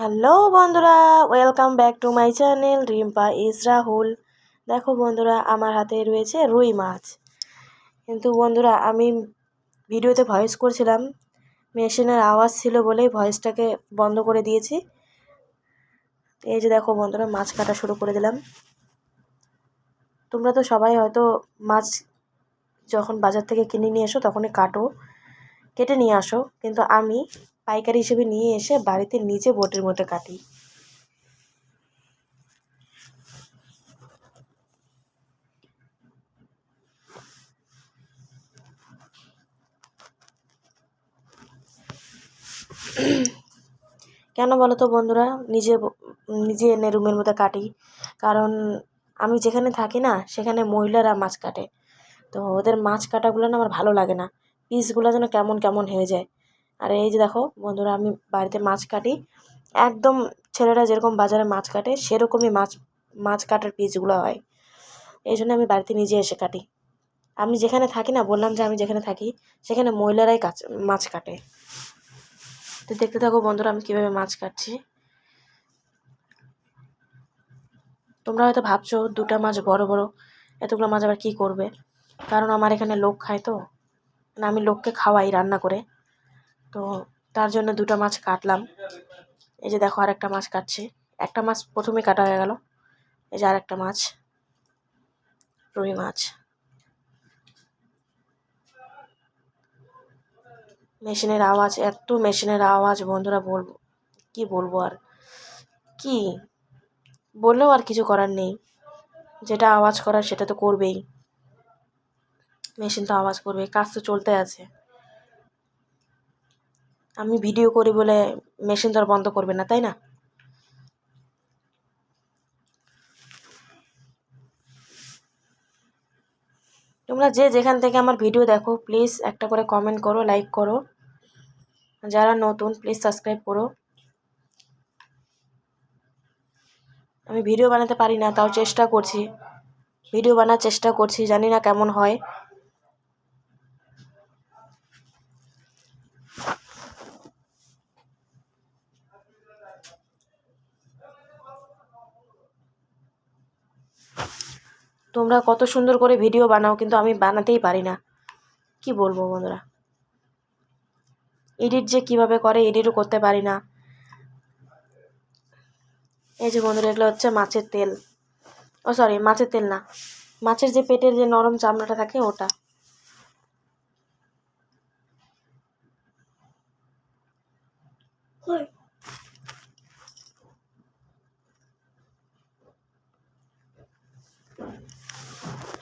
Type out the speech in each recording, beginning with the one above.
Hello বন্ধুরা welcome back to my channel Rimpa is Rahul দেখো বন্ধুরা, আমার হাতে রয়েছে রুই মাছ। কিন্তু বন্ধুরা, আমি ভিডিওতে ভয়েস করছিলাম মেশিনের আওয়াজ ছিল বলেই ভয়েসটাকে বন্ধ করে দিয়েছি। এই যে দেখো বন্ধুরা, মাছ কাটা শুরু করে দিলাম। তোমরা তো সবাই হয়তো মাছ যখন বাজার থেকে কিনে নিয়ে এসো, তখনই কাটো, কেটে নিয়ে আসো। কিন্তু আমি পাইকারি হিসেবে নিয়ে এসে বাড়িতে নিজে বোটের মধ্যে কাটি। কেন বলো তো বন্ধুরা, নিজে নিজে এনে রুমের মধ্যে কাটি। কারণ আমি যেখানে থাকি না, সেখানে মহিলারা মাছ কাটে। তো ওদের মাছ কাটাগুলো না আমার ভালো লাগে না। পিসগুলো যেন কেমন কেমন হয়ে যায়। আর এই যে দেখো, বন্ধুরা, আমি বাড়িতে মাছ কাটি। একদম ছেলেরা যেরকম বাজারে মাছ কাটে, সেরকমই মাছ মাছ কাটার পিসগুলো হয়। এই জন্য আমি বাড়িতে নিজে এসে কাটি। আমি যেখানে থাকি না, বললাম যে আমি যেখানে থাকি, সেখানে মহিলারাই কাজ মাছ কাটে। তো দেখতে থাকো বন্ধুরা, আমি কীভাবে মাছ কাটছি। তোমরা হয়তো ভাবছ, দুটা মাছ বড় বড়, এতগুলো মাছ আবার কী করবে? কারণ আমার এখানে লোক খায় তো। মানে আমি লোককে খাওয়াই, রান্না করে। তো তার জন্য দুটো মাছ কাটলাম। এই যে দেখো আর একটা মাছ কাটছি। একটা মাছ প্রথমে কাটা হয়ে গেল। এই যে আর একটা মাছ, রুই মাছ। মেশিনের আওয়াজ, এত মেশিনের আওয়াজ বন্ধুরা বলব, কি বলব আর কি? বললেও আর কিছু করার নেই। যেটা আওয়াজ করার সেটা তো করবেই। মেশিন তো আওয়াজ করবে, কাজ তো চলতে আছে। আমি ভিডিও করি বলে মেশিন তো আর বন্ধ করবে না, তাই না? তোমরা যে যেখান থেকে আমার ভিডিও দেখো প্লিজ একটা করে কমেন্ট করো লাইক করো। যারা নতুন প্লিজ সাবস্ক্রাইব করো। আমি ভিডিও বানাতে পারি না, তাও চেষ্টা করছি। ভিডিও বানার চেষ্টা করছি, জানি না কেমন হয়। তোমরা কত সুন্দর করে ভিডিও বানাও, কিন্তু আমি বানাতেই পারি না। কি বলব বন্ধুরা? এডিট যে কীভাবে করে, এডিটও করতে পারি না। এই যে বন্ধুরা, এগুলো হচ্ছে মাছের তেল। ও সরি মাছের তেল না। মাছের যে পেটের যে নরম চামড়াটা থাকে, ওটা।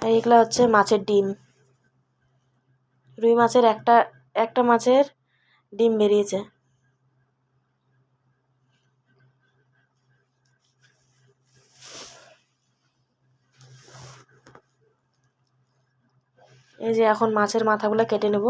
এইগুলো হচ্ছে মাছের ডিম। রুই মাছের একটা একটা মাছের ডিম বেরিয়েছে। এই যে এখন মাছের মাথাগুলো কেটে নেব।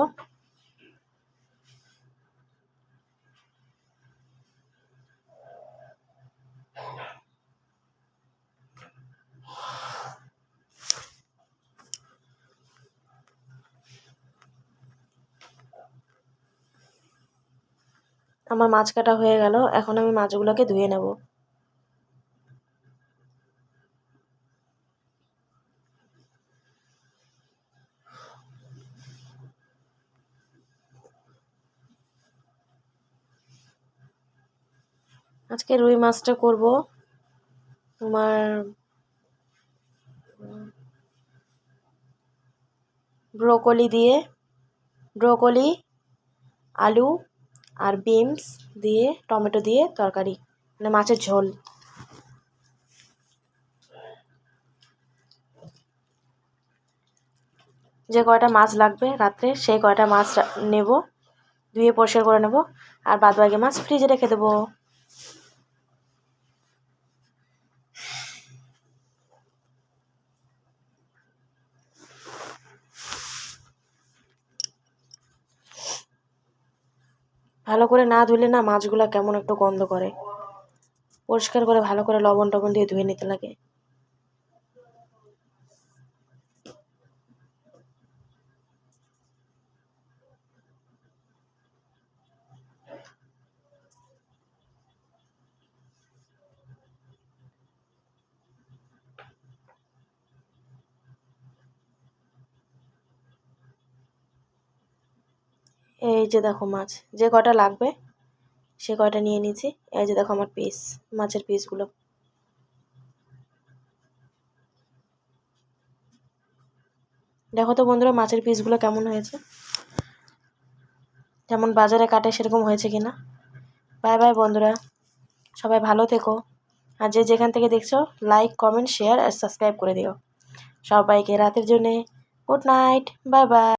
আমার মাছ কাটা হয়ে গেল, এখন আমি মাছগুলোকে ধুয়ে নেব। আজকে রুই মাছটা করব। তোমার ব্রোকলি দিয়ে, ব্রোকলি, আলু আর বিনস দিয়ে, টমেটো দিয়ে তরকারি মানে মাছের ঝোল। যে কয়টা মাছ লাগবে রাত্রে, সেই কয়টা মাছ নেব, ধুয়ে পরিষ্কার করে নেব, আর বাদবাকি মাছ ফ্রিজে রেখে দেবো। ভালো করে না ধুলে না মাছগুলো কেমন একটু গন্ধ করে। পরিষ্কার করে ভালো করে লবণ টবণ দিয়ে ধুয়ে নিতে লাগে। এই যে দেখো মাছ, যে কটা লাগবে, সে কয়টা নিয়ে নিয়েছি এই যে দেখো আমার পিস মাছের পিসগুলো দেখো তো বন্ধুরা মাছের পিসগুলো কেমন হয়েছে? যেমন বাজারে কাটে সেরকম হয়েছে কি না বাই বাই বন্ধুরা, সবাই ভালো থেকো। আর যে যেখান থেকে দেখছ লাইক কমেন্ট শেয়ার আর সাবস্ক্রাইব করে দিও। সবাইকে রাতের জন্যে গুড নাইট বাই বাই